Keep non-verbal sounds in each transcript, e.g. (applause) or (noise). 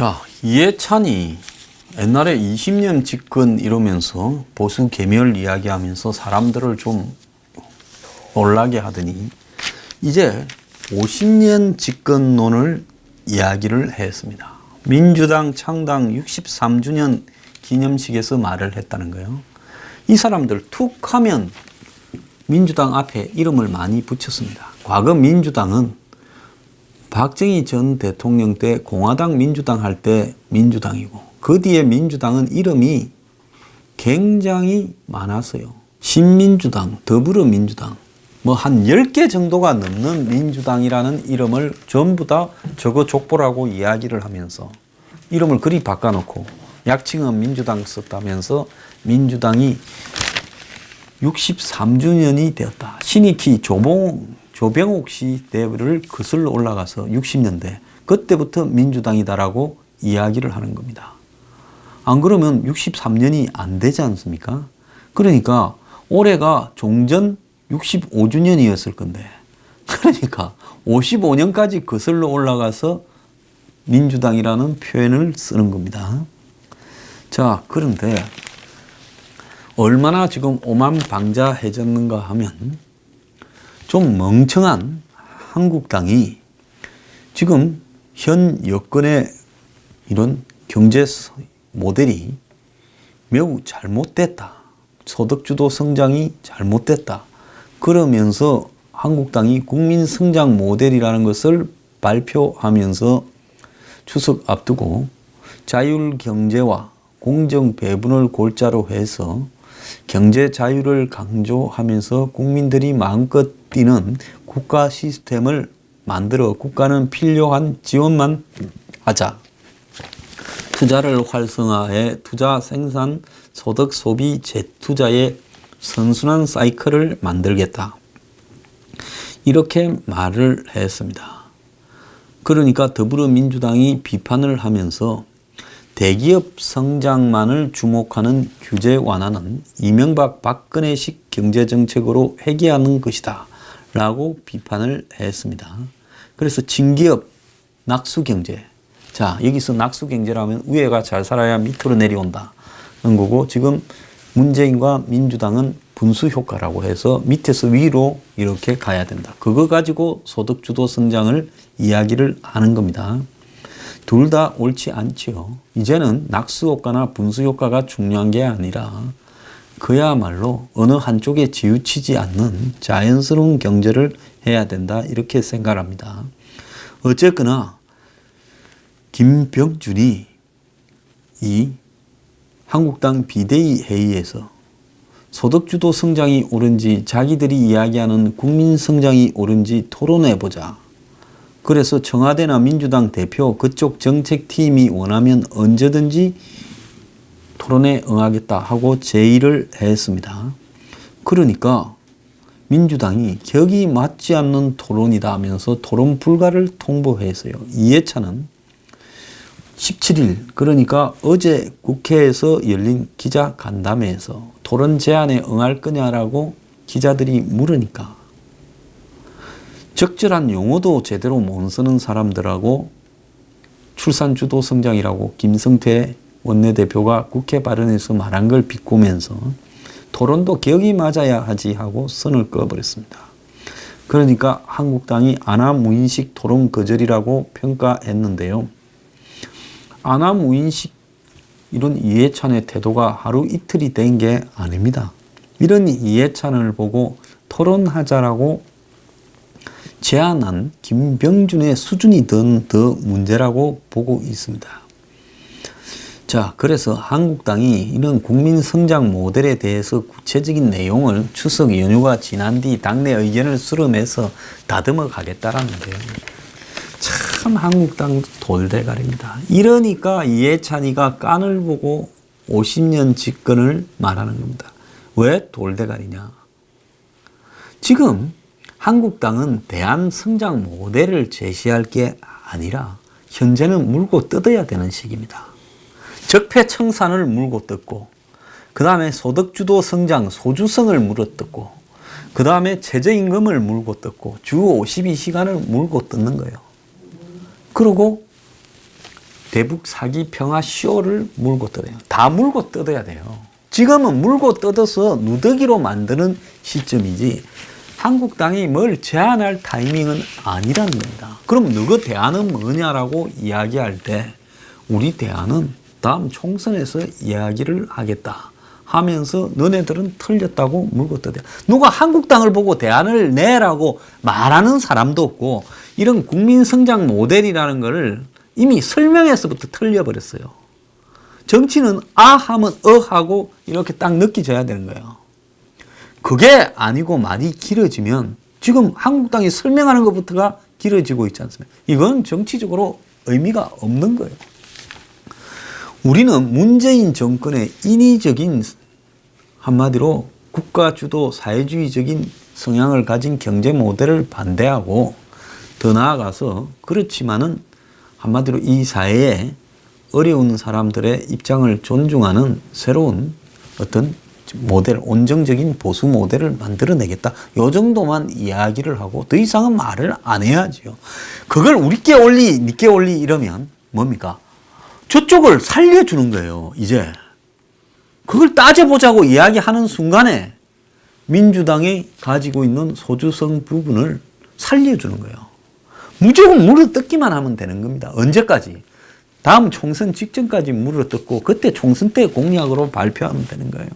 자, 이해찬이 옛날에 20년 집권 이러면서 보수 개멸 이야기하면서 사람들을 좀 놀라게 하더니 이제 50년 집권론을 이야기를 했습니다. 민주당 창당 63주년 기념식에서 말을 했다는 거예요. 이 사람들 툭 하면 민주당 앞에 이름을 많이 붙였습니다. 과거 민주당은 박정희 전 대통령 때 공화당 민주당 할 때 민주당이고 그 뒤에 민주당은 이름이 굉장히 많았어요. 신민주당, 더불어민주당, 뭐 한 10개 정도가 넘는 민주당이라는 이름을 전부 다 저거 족보라고 이야기를 하면서 이름을 그리 바꿔놓고 약칭은 민주당 썼다면서 민주당이 63주년이 되었다. 신익희 조봉, 조병옥 씨 대를 거슬러 올라가서 60년대 그때부터 민주당이다라고 이야기를 하는 겁니다. 안 그러면 63년이 안 되지 않습니까? 그러니까 올해가 종전 65주년이었을 건데 (laughs) 그러니까 55년까지 거슬러 올라가서 민주당이라는 표현을 쓰는 겁니다. 자, 그런데 얼마나 지금 오만방자해졌는가 하면 좀 멍청한 한국당이 지금 현 여건의 이런 경제 모델이 매우 잘못됐다. 소득주도 성장이 잘못됐다. 그러면서 한국당이 국민 성장 모델이라는 것을 발표하면서 추석 앞두고 자율 경제와 공정 배분을 골자로 해서 경제 자유를 강조하면서 국민들이 마음껏 뛰는 국가 시스템을 만들어 국가는 필요한 지원만 하자. 투자를 활성화해 투자, 생산, 소득, 소비, 재투자의 선순환 사이클을 만들겠다. 이렇게 말을 했습니다. 그러니까 더불어민주당이 비판을 하면서 대기업 성장만을 주목하는 규제 완화는 이명박 박근혜식 경제정책으로 회귀하는 것이다. 라고 비판을 했습니다. 그래서 진기업 낙수경제. 자, 여기서 낙수경제라면 위에가 잘 살아야 밑으로 내려온다. 는 거고 지금 문재인과 민주당은 분수 효과라고 해서 밑에서 위로 이렇게 가야 된다. 그거 가지고 소득주도 성장을 이야기를 하는 겁니다. 둘 다 옳지 않지요. 이제는 낙수 효과나 분수 효과가 중요한 게 아니라 그야말로 어느 한쪽에 지우치지 않는 자연스러운 경제를 해야 된다. 이렇게 생각합니다. 어쨌거나 김병준이 이 한국당 비대위 회의에서 소득주도 성장이 옳은지 자기들이 이야기하는 국민 성장이 옳은지 토론해 보자. 그래서 청와대나 민주당 대표 그쪽 정책팀이 원하면 언제든지 토론에 응하겠다 하고 제의를 했습니다. 그러니까 민주당이 격이 맞지 않는 토론이다 하면서 토론 불가를 통보했어요. 이해찬은 17일 그러니까 어제 국회에서 열린 기자 간담회에서 토론 제안에 응할 거냐라고 기자들이 물으니까 적절한 용어도 제대로 못 쓰는 사람들하고 출산주도 성장이라고 김성태 원내대표가 국회 발언에서 말한 걸 비꼬면서 토론도 격이 맞아야 하지 하고 선을 그어버렸습니다. 그러니까 한국당이 아나무인식 토론 거절이라고 평가했는데요. 아나무인식 이런 이해찬의 태도가 하루 이틀이 된 게 아닙니다. 이런 이해찬을 보고 토론하자라고 제안한 김병준의 수준이 더, 더 문제라고 보고 있습니다. 자, 그래서 한국당이 이런 국민 성장 모델에 대해서 구체적인 내용을 추석 연휴가 지난 뒤 당내 의견을 수렴해서 다듬어 가겠다라는데요. 참 한국당 돌대가리입니다. 이러니까 이해찬이가 깐을 보고 50년 집권을 말하는 겁니다. 왜 돌대가리냐? 지금 한국당은 대한 성장 모델을 제시할 게 아니라 현재는 물고 뜯어야 되는 시기입니다. 적폐청산을 물고 뜯고 그 다음에 소득주도 성장 소주성을 물어뜯고 그 다음에 최저임금을 물고 뜯고 주 52시간을 물고 뜯는 거예요. 그리고 대북 사기 평화 쇼를 물고 뜯어요. 다 물고 뜯어야 돼요. 지금은 물고 뜯어서 누더기로 만드는 시점이지 한국당이 뭘 제안할 타이밍은 아니라는 겁니다. 그럼 너가 대안은 뭐냐라고 이야기할 때 우리 대안은 다음 총선에서 이야기를 하겠다 하면서 너네들은 틀렸다고 물고 뜯어요. 누가 한국당을 보고 대안을 내라고 말하는 사람도 없고 이런 국민 성장 모델이라는 것을 이미 설명에서부터 틀려버렸어요. 정치는 아 하면 어 하고 이렇게 딱 느껴져야 되는 거예요. 그게 아니고 말이 길어지면 지금 한국당이 설명하는 것부터가 길어지고 있지 않습니까? 이건 정치적으로 의미가 없는 거예요. 우리는 문재인 정권의 인위적인 한마디로 국가 주도 사회주의적인 성향을 가진 경제 모델을 반대하고 더 나아가서 그렇지만은 한마디로 이 사회에 어려운 사람들의 입장을 존중하는 새로운 어떤 모델, 온정적인 보수 모델을 만들어내겠다. 요 정도만 이야기를 하고 더 이상은 말을 안 해야지요. 그걸 우리 께 올리, 니께 올리 이러면 뭡니까? 저쪽을 살려주는 거예요, 이제. 그걸 따져보자고 이야기하는 순간에 민주당이 가지고 있는 소주성 부분을 살려주는 거예요. 무조건 물어 뜯기만 하면 되는 겁니다. 언제까지? 다음 총선 직전까지 물어 뜯고 그때 총선 때 공약으로 발표하면 되는 거예요.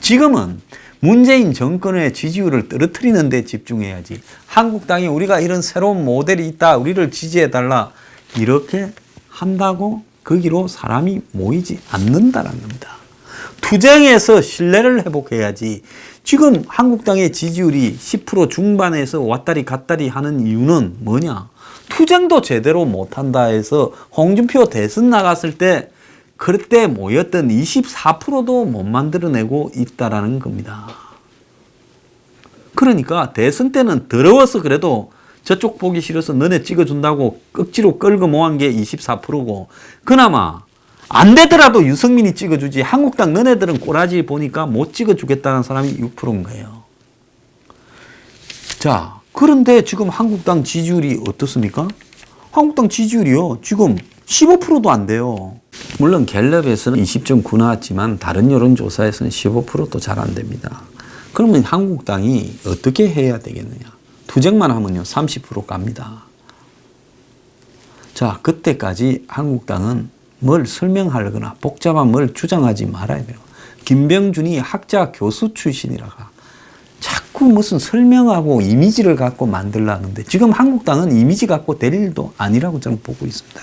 지금은 문재인 정권의 지지율을 떨어뜨리는 데 집중해야지. 한국당이 우리가 이런 새로운 모델이 있다. 우리를 지지해달라. 이렇게 한다고 거기로 사람이 모이지 않는다는 겁니다. 투쟁에서 신뢰를 회복해야지. 지금 한국당의 지지율이 10% 중반에서 왔다리 갔다리 하는 이유는 뭐냐? 투쟁도 제대로 못한다 해서 홍준표 대선 나갔을 때 그때 모였던 24%도 못 만들어내고 있다라는 겁니다. 그러니까 대선 때는 더러워서 그래도 저쪽 보기 싫어서 너네 찍어준다고 억지로 끌고 모은 게 24%고 그나마 안 되더라도 유승민이 찍어주지 한국당 너네들은 꼬라지 보니까 못 찍어주겠다는 사람이 6%인 거예요. 자, 그런데 지금 한국당 지지율이 어떻습니까? 한국당 지지율이요. 지금 15%도 안 돼요. 물론 갤럽에서는 20.9 나왔지만 다른 여론조사에서는 15%도 잘 안 됩니다. 그러면 한국당이 어떻게 해야 되겠느냐? 투쟁만 하면요. 30% 갑니다. 자, 그때까지 한국당은 뭘 설명하거나 복잡한 뭘 주장하지 말아야 돼요. 김병준이 학자 교수 출신이라가 자꾸 무슨 설명하고 이미지를 갖고 만들라는데 지금 한국당은 이미지 갖고 될 일도 아니라고 저는 보고 있습니다.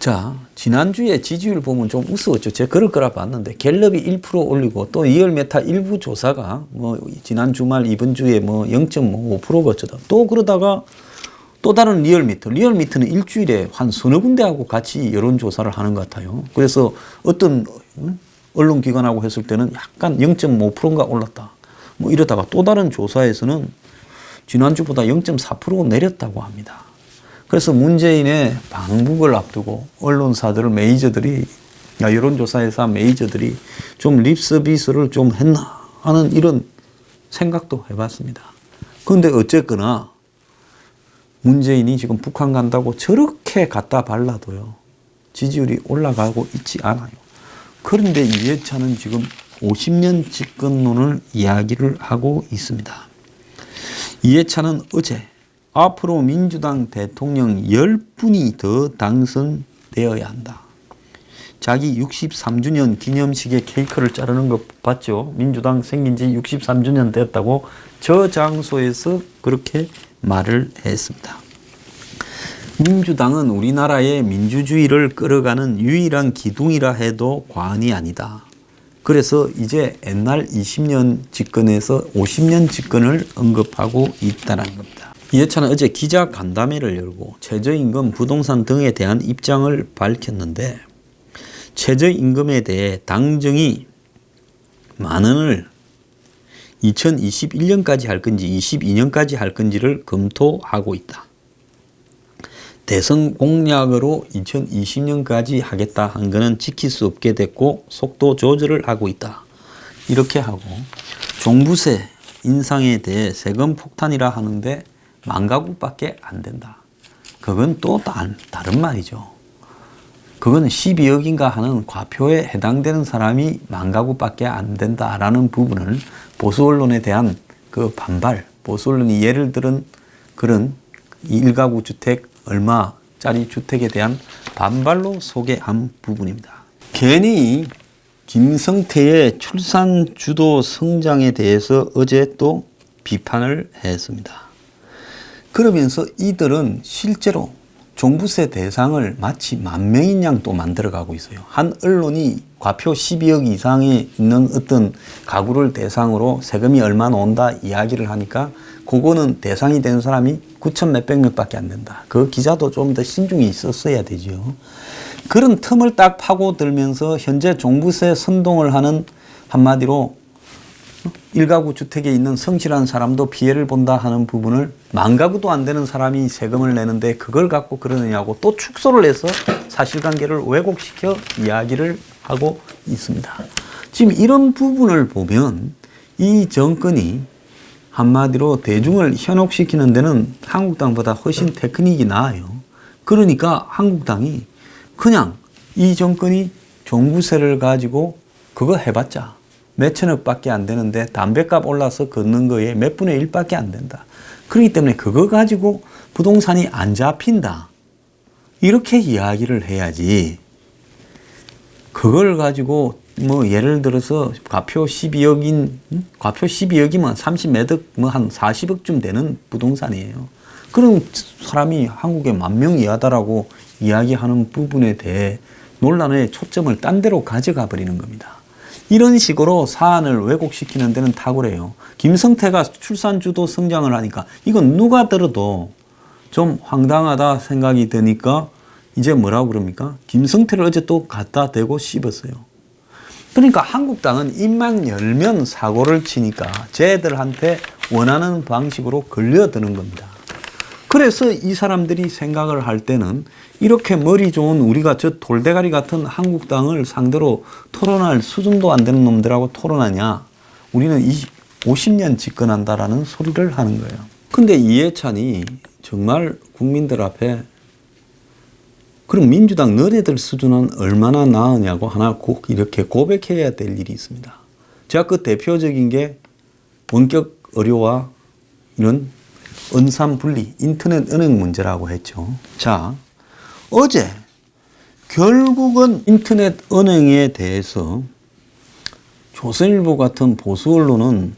자, 지난주에 지지율 보면 좀 우스웠죠. 제가 그럴 거라 봤는데 갤럽이 1% 올리고 또 리얼메타 일부 조사가 뭐 지난 주말 이번 주에 뭐 0.5%가 어쩌다 또 그러다가 또 다른 리얼미터. 리얼미터는 일주일에 한 서너 군데하고 같이 여론조사를 하는 것 같아요. 그래서 어떤 언론기관하고 했을 때는 약간 0.5%인가 올랐다. 뭐 이러다가 또 다른 조사에서는 지난주보다 0.4% 내렸다고 합니다. 그래서 문재인의 방북을 앞두고 언론사들, 메이저들이, 야, 여론조사회사 메이저들이 좀 립서비스를 좀 했나 하는 이런 생각도 해봤습니다. 그런데 어쨌거나 문재인이 지금 북한 간다고 저렇게 갖다 발라도요. 지지율이 올라가고 있지 않아요. 그런데 이해찬은 지금 50년 집권론을 이야기를 하고 있습니다. 이해찬은 어제 앞으로 민주당 대통령 10분이 더 당선되어야 한다. 자기 63주년 기념식에 케이크를 자르는 거 봤죠? 민주당 생긴 지 63주년 됐다고 저 장소에서 그렇게 말을 했습니다. 민주당은 우리나라의 민주주의를 끌어가는 유일한 기둥이라 해도 과언이 아니다. 그래서 이제 옛날 20년 집권에서 50년 집권을 언급하고 있다는 겁니다. 이해찬은 어제 기자 간담회를 열고 최저임금, 부동산 등에 대한 입장을 밝혔는데 최저임금에 대해 당정이 만 원을 2021년까지 할 건지 22년까지 할 건지를 검토하고 있다. 대선 공약으로 2020년까지 하겠다 한 거는 지킬 수 없게 됐고 속도 조절을 하고 있다. 이렇게 하고 종부세 인상에 대해 세금 폭탄이라 하는데 만 가구밖에 안 된다. 그건 또 다- 다른 말이죠. 그거는 12억인가 하는 과표에 해당되는 사람이 만 가구밖에 안 된다라는 부분을 보수 언론에 대한 그 반발, 보수 언론이 예를 들은 그런 일가구 주택 얼마짜리 주택에 대한 반발로 소개한 부분입니다. 괜히 김성태의 출산 주도 성장에 대해서 어제 또 비판을 했습니다. 그러면서 이들은 실제로 종부세 대상을 마치 만 명인 양 또 만들어가고 있어요. 한 언론이 과표 12억 이상에 있는 어떤 가구를 대상으로 세금이 얼마 나온다 이야기를 하니까 그거는 대상이 되는 사람이 9천 몇백 명밖에 안 된다. 그 기자도 좀 더 신중히 있었어야 되죠. 그런 틈을 딱 파고들면서 현재 종부세 선동을 하는 한마디로 일가구 주택에 있는 성실한 사람도 피해를 본다 하는 부분을 만 가구도 안 되는 사람이 세금을 내는데 그걸 갖고 그러느냐고 또 축소를 해서 사실관계를 왜곡시켜 이야기를 하고 있습니다. 지금 이런 부분을 보면 이 정권이 한마디로 대중을 현혹시키는 데는 한국당보다 훨씬 테크닉이 나아요. 그러니까 한국당이 그냥 이 정권이 종부세를 가지고 그거 해봤자 몇천억밖에 안 되는데 담배값 올라서 걷는 거에 몇 분의 일밖에 안 된다. 그렇기 때문에 그거 가지고 부동산이 안 잡힌다. 이렇게 이야기를 해야지. 그걸 가지고 뭐 예를 들어서 과표 12억인 음? 과표 12억이면 30매덕 뭐 한 40억쯤 되는 부동산이에요. 그런 사람이 한국에 만 명 이하다라고 이야기하는 부분에 대해 논란의 초점을 딴 데로 가져가 버리는 겁니다. 이런 식으로 사안을 왜곡시키는 데는 탁월해요. 김성태가 출산주도 성장을 하니까 이건 누가 들어도 좀 황당하다 생각이 드니까 이제 뭐라고 그럽니까? 김성태를 어제 또 갖다 대고 씹었어요. 그러니까 한국당은 입만 열면 사고를 치니까 쟤들한테 원하는 방식으로 걸려드는 겁니다. 그래서 이 사람들이 생각을 할 때는 이렇게 머리 좋은 우리가 저 돌대가리 같은 한국당을 상대로 토론할 수준도 안 되는 놈들하고 토론하냐. 우리는 20, 50년 집권한다라는 소리를 하는 거예요. 근데 이해찬이 정말 국민들 앞에 그럼 민주당 너네들 수준은 얼마나 나으냐고 하나 꼭 이렇게 고백해야 될 일이 있습니다. 제가 그 대표적인 게 원격 의료와 이런 은산 분리, 인터넷 은행 문제라고 했죠. 자, 어제 결국은 인터넷 은행에 대해서 조선일보 같은 보수 언론은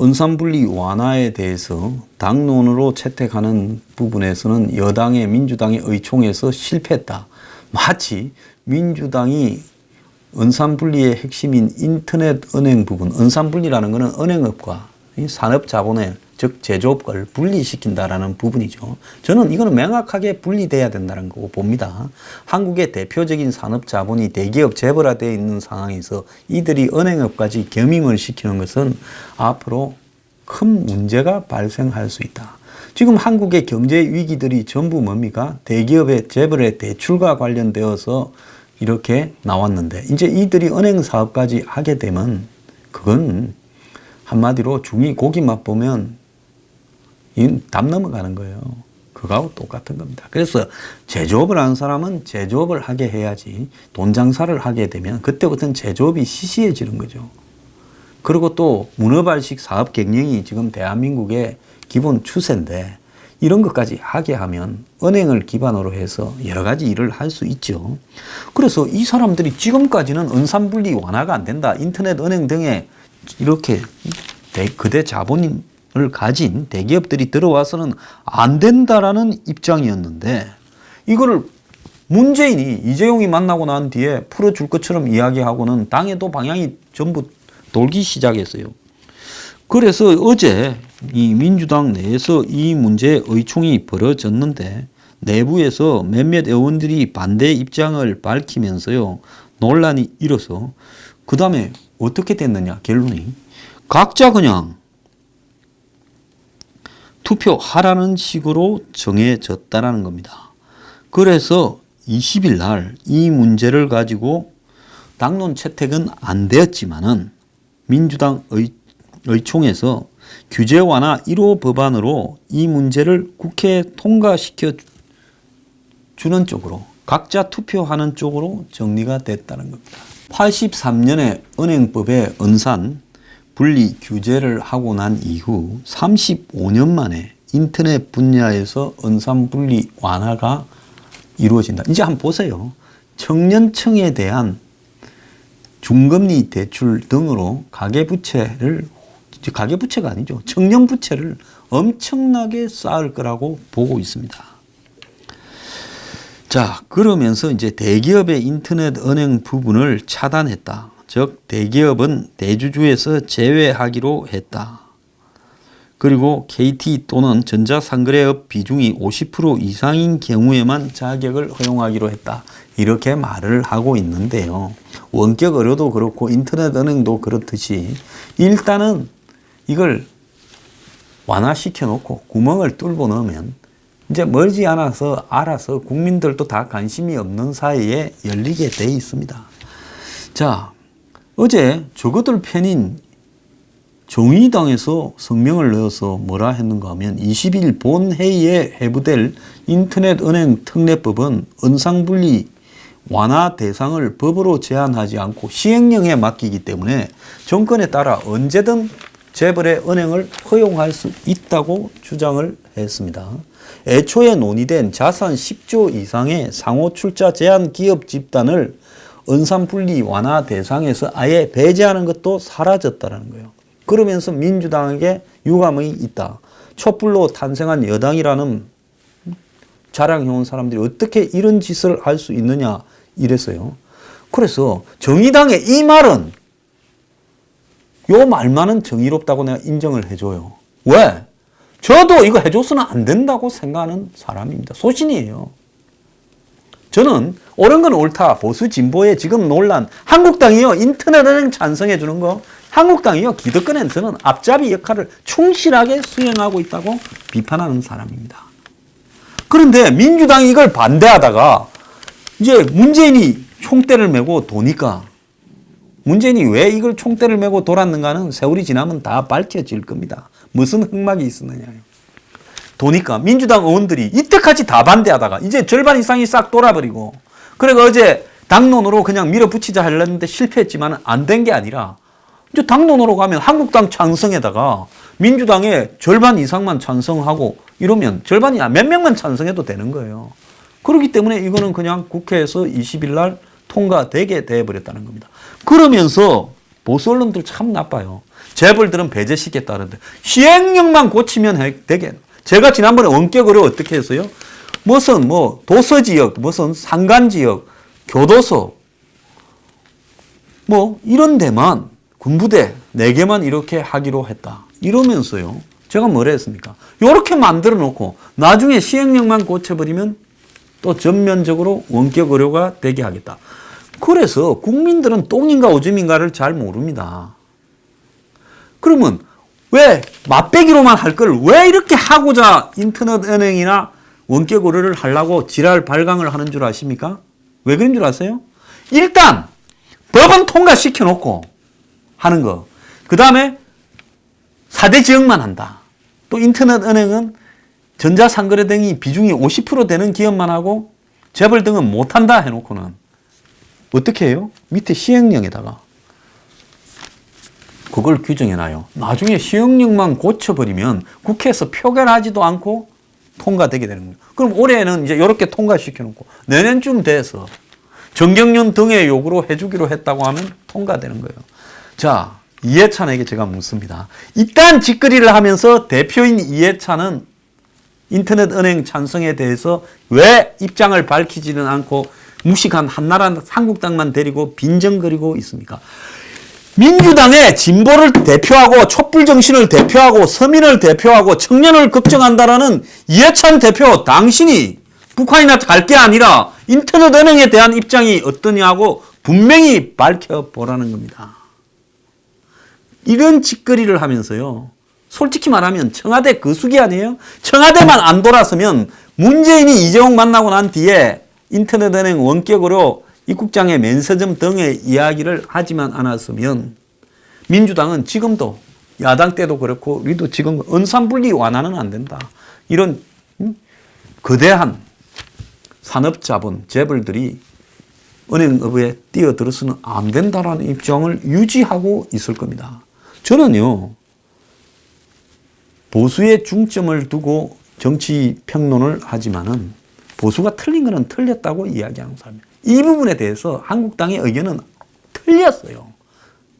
은산 분리 완화에 대해서 당론으로 채택하는 부분에서는 여당의 민주당의 의총에서 실패했다. 마치 민주당이 은산 분리의 핵심인 인터넷 은행 부분, 은산 분리라는 것은 은행업과 이 산업 자본의 즉 제조업을 분리시킨다라는 부분이죠. 저는 이거는 명확하게 분리돼야 된다는 거고 봅니다. 한국의 대표적인 산업 자본이 대기업 재벌화되어 있는 상황에서 이들이 은행업까지 겸임을 시키는 것은 앞으로 큰 문제가 발생할 수 있다. 지금 한국의 경제 위기들이 전부 뭡니까? 대기업의 재벌의 대출과 관련되어서 이렇게 나왔는데 이제 이들이 은행 사업까지 하게 되면 그건 한마디로 중이 고기 맛보면 이담 넘어가는 거예요. 그거하고 똑같은 겁니다. 그래서 제조업을 하는 사람은 제조업을 하게 해야지 돈 장사를 하게 되면 그때부터는 제조업이 시시해지는 거죠. 그리고 또 문어발식 사업 경영이 지금 대한민국의 기본 추세인데 이런 것까지 하게 하면 은행을 기반으로 해서 여러 가지 일을 할 수 있죠. 그래서 이 사람들이 지금까지는 은산분리 완화가 안 된다. 인터넷 은행 등에 이렇게 그대 자본을 가진 대기업들이 들어와서는 안 된다라는 입장이었는데 이거를 문재인이 이재용이 만나고 난 뒤에 풀어줄 것처럼 이야기하고는 당에도 방향이 전부 돌기 시작했어요. 그래서 어제 이 민주당 내에서 이 문제에 의총이 벌어졌는데 내부에서 몇몇 의원들이 반대 입장을 밝히면서요 논란이 일어서 그 다음에 어떻게 됐느냐 결론이 각자 그냥 투표하라는 식으로 정해졌다라는 겁니다. 그래서 20일 날 이 문제를 가지고 당론 채택은 안 되었지만은 민주당 의, 의총에서 규제 완화 1호 법안으로 이 문제를 국회에 통과시켜 주는 쪽으로 각자 투표하는 쪽으로 정리가 됐다는 겁니다. 83년에 은행법에 은산 분리 규제를 하고 난 이후 35년 만에 인터넷 분야에서 은산 분리 완화가 이루어진다. 이제 한번 보세요. 청년층에 대한 중금리 대출 등으로 가계부채를 가계부채가 아니죠. 청년부채를 엄청나게 쌓을 거라고 보고 있습니다. 자, 그러면서 이제 대기업의 인터넷 은행 부분을 차단했다. 즉, 대기업은 대주주에서 제외하기로 했다. 그리고 KT 또는 전자상거래업 비중이 50% 이상인 경우에만 자격을 허용하기로 했다. 이렇게 말을 하고 있는데요. 원격 의료도 그렇고 인터넷 은행도 그렇듯이 일단은 이걸 완화시켜 놓고 구멍을 뚫고 넣으면 이제 멀지 않아서 알아서 국민들도 다 관심이 없는 사이에 열리게 돼 있습니다. 자, 어제 저것들 편인 정의당에서 성명을 내어서 뭐라 했는가 하면 20일 본회의에 해부될 인터넷 은행 특례법은 은상분리 완화 대상을 법으로 제한하지 않고 시행령에 맡기기 때문에 정권에 따라 언제든 재벌의 은행을 허용할 수 있다고 주장을 했습니다. 애초에 논의된 자산 10조 이상의 상호 출자 제한 기업 집단을 은산 분리 완화 대상에서 아예 배제하는 것도 사라졌다는 거예요. 그러면서 민주당에게 유감이 있다. 촛불로 탄생한 여당이라는 자랑해온 사람들이 어떻게 이런 짓을 할 수 있느냐 이랬어요. 그래서 정의당의 이 말은 요 말만은 정의롭다고 내가 인정을 해줘요. 왜? 저도 이거 해줘서는 안 된다고 생각하는 사람입니다. 소신이에요. 저는 옳은 건 옳다. 보수 진보의 지금 논란. 한국당이요. 인터넷 은행 찬성해 주는 거. 한국당이요. 기득권엔 저는 앞잡이 역할을 충실하게 수행하고 있다고 비판하는 사람입니다. 그런데 민주당이 이걸 반대하다가 이제 문재인이 총대를 메고 도니까 문재인이 왜 이걸 총대를 메고 돌았는가는 세월이 지나면 다 밝혀질 겁니다. 무슨 흑막이 있었느냐요. 도니까 민주당 의원들이 이때까지 다 반대하다가 이제 절반 이상이 싹 돌아버리고 그래가 어제 당론으로 그냥 밀어붙이자 하려는데 실패했지만 안 된 게 아니라 이제 당론으로 가면 한국당 찬성에다가 민주당의 절반 이상만 찬성하고 이러면 절반이 몇 명만 찬성해도 되는 거예요. 그렇기 때문에 이거는 그냥 국회에서 20일 날 통과되게 돼버렸다는 겁니다. 그러면서 보수 언론들 참 나빠요. 재벌들은 배제시켰다는데 시행령만 고치면 되게. 제가 지난번에 원격으로 어떻게 했어요? 무슨 뭐 도서 지역, 무슨 상간 지역, 교도소 뭐 이런 데만 군부대 4개만 이렇게 하기로 했다. 이러면서요. 제가 뭐라 했습니까? 이렇게 만들어 놓고 나중에 시행령만 고쳐버리면 또 전면적으로 원격 의료가 되게 하겠다. 그래서 국민들은 똥인가 오줌인가를 잘 모릅니다. 그러면 왜 맛배기로만 할 걸 왜 이렇게 하고자 인터넷 은행이나 원격 의료를 하려고 지랄 발광을 하는 줄 아십니까? 왜 그런 줄 아세요? 일단 법은 통과시켜 놓고 하는 거. 그 다음에 4대 지역만 한다. 또 인터넷 은행은 전자상거래 등이 비중이 50% 되는 기업만 하고 재벌 등은 못한다 해놓고는 어떻게 해요? 밑에 시행령에다가 그걸 규정해놔요. 나중에 시행령만 고쳐버리면 국회에서 표결하지도 않고 통과되게 되는 거예요. 그럼 올해는 이제 이렇게 통과시켜놓고 내년쯤 돼서 정경련 등의 요구로 해주기로 했다고 하면 통과되는 거예요. 자, 이해찬에게 제가 묻습니다. 이딴 짓거리를 하면서 대표인 이해찬은 인터넷 은행 찬성에 대해서 왜 입장을 밝히지는 않고 무식한 한나라 한국당만 데리고 빈정거리고 있습니까? 민주당의 진보를 대표하고 촛불 정신을 대표하고 서민을 대표하고 청년을 걱정한다라는 이해찬 대표 당신이 북한이나 갈 게 아니라 인터넷 은행에 대한 입장이 어떠냐고 분명히 밝혀보라는 겁니다. 이런 짓거리를 하면서요. 솔직히 말하면 청와대 거수기 아니에요? 청와대만 안 돌아서면 문재인이 이재용 만나고 난 뒤에 인터넷 은행 원격으로 입국장의 면세점 등의 이야기를 하지만 않았으면 민주당은 지금도 야당 때도 그렇고 우리도 지금 은산분리 완화는 안 된다. 이런 음? 거대한 산업자본, 재벌들이 은행업에 뛰어들어서는 안 된다라는 입장을 유지하고 있을 겁니다. 저는요, 보수에 중점을 두고 정치 평론을 하지만은 보수가 틀린 거는 틀렸다고 이야기하는 사람이에요. 이 부분에 대해서 한국당의 의견은 틀렸어요.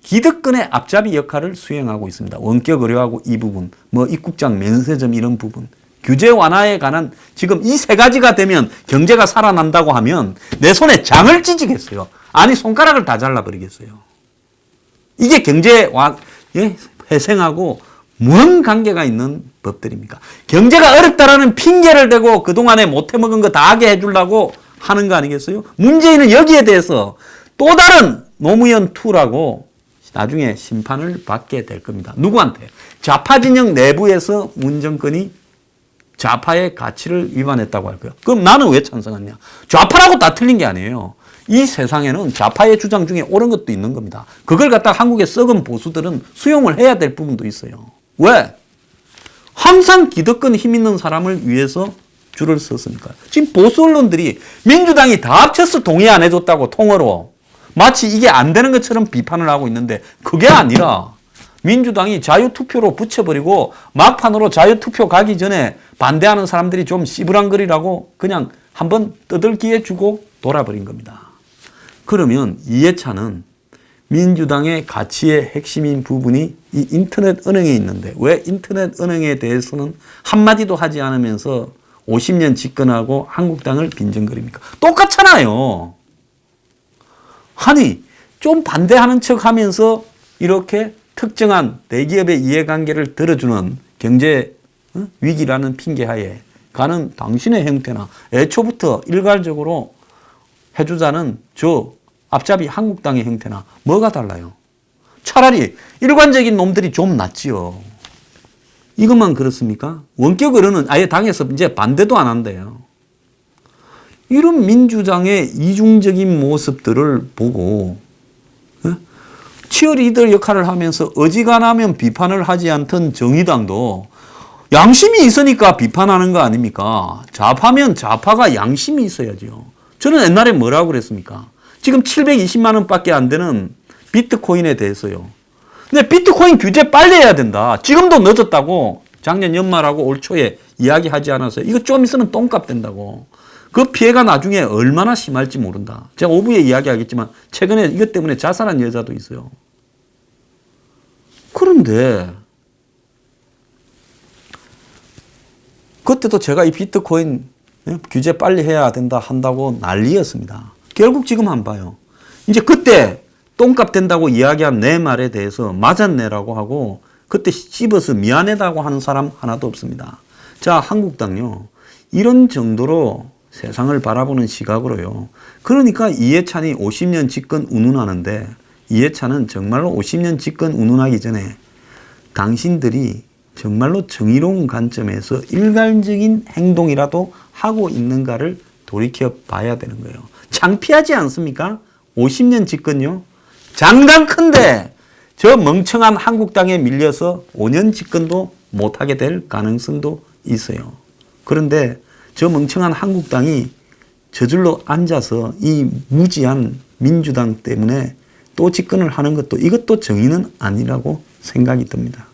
기득권의 앞잡이 역할을 수행하고 있습니다. 원격 의료하고 이 부분, 뭐 입국장 면세점 이런 부분. 규제 완화에 관한 지금 이 세 가지가 되면 경제가 살아난다고 하면 내 손에 장을 찢겠어요. 아니 손가락을 다 잘라버리겠어요. 이게 경제 완 예? 회생하고 무슨 관계가 있는 법들입니까? 경제가 어렵다라는 핑계를 대고 그동안에 못해먹은 거 다 하게 해주려고 하는 거 아니겠어요? 문재인은 여기에 대해서 또 다른 노무현 2라고 나중에 심판을 받게 될 겁니다. 누구한테? 좌파 진영 내부에서 문정권이 좌파의 가치를 위반했다고 할 거예요. 그럼 나는 왜 찬성하냐? 좌파라고 다 틀린 게 아니에요. 이 세상에는 좌파의 주장 중에 옳은 것도 있는 겁니다. 그걸 갖다 한국의 썩은 보수들은 수용을 해야 될 부분도 있어요. 왜? 항상 기득권 힘 있는 사람을 위해서 줄을 섰으니까. 지금 보수 언론들이 민주당이 다 합쳐서 동의 안 해줬다고 통으로 마치 이게 안 되는 것처럼 비판을 하고 있는데 그게 아니라 민주당이 자유투표로 붙여버리고 막판으로 자유투표 가기 전에 반대하는 사람들이 좀 씨부랑거리라고 그냥 한번 떠들기에 주고 돌아버린 겁니다. 그러면 이해찬은 민주당의 가치의 핵심인 부분이 이 인터넷 은행에 있는데 왜 인터넷 은행에 대해서는 한마디도 하지 않으면서 50년 집권하고 한국당을 빈정거립니까? 똑같잖아요. 아니, 좀 반대하는 척 하면서 이렇게 특정한 대기업의 이해관계를 들어주는 경제 어? 위기라는 핑계하에 가는 당신의 형태나 애초부터 일괄적으로 해주자는 저 앞잡이 한국당의 형태나 뭐가 달라요? 차라리 일관적인 놈들이 좀 낫지요. 이것만 그렇습니까? 원격으로는 아예 당에서 이제 반대도 안 한대요. 이런 민주당의 이중적인 모습들을 보고 어? 치어리더 역할을 하면서 어지간하면 비판을 하지 않던 정의당도 양심이 있으니까 비판하는 거 아닙니까? 좌파면 좌파가 양심이 있어야죠. 저는 옛날에 뭐라고 그랬습니까? 지금 720만 원밖에 안 되는 비트코인에 대해서요. 근데 비트코인 규제 빨리 해야 된다. 지금도 늦었다고 작년 연말하고 올 초에 이야기하지 않았어요. 이거 좀 있으면 똥값 된다고. 그 피해가 나중에 얼마나 심할지 모른다. 제가 오부에 이야기하겠지만 최근에 이것 때문에 자살한 여자도 있어요. 그런데 그때도 제가 이 비트코인 예, 규제 빨리 해야 된다 한다고 난리였습니다. 결국 지금 한 봐요. 이제 그때 똥값 된다고 이야기한 내 말에 대해서 맞았네라고 하고 그때 씹어서 미안하다고 하는 사람 하나도 없습니다. 자, 한국당요. 이런 정도로 세상을 바라보는 시각으로요. 그러니까 이해찬이 50년 집권 운운하는데 이해찬은 정말로 50년 집권 운운하기 전에 당신들이 정말로 정의로운 관점에서 일괄적인 행동이라도 하고 있는가를 돌이켜 봐야 되는 거예요. 창피하지 않습니까? 50년 집권요. 장단 큰데 저 멍청한 한국당에 밀려서 5년 집권도 못하게 될 가능성도 있어요. 그런데 저 멍청한 한국당이 저절로 앉아서 이 무지한 민주당 때문에 또 집권을 하는 것도 이것도 정의는 아니라고 생각이 듭니다.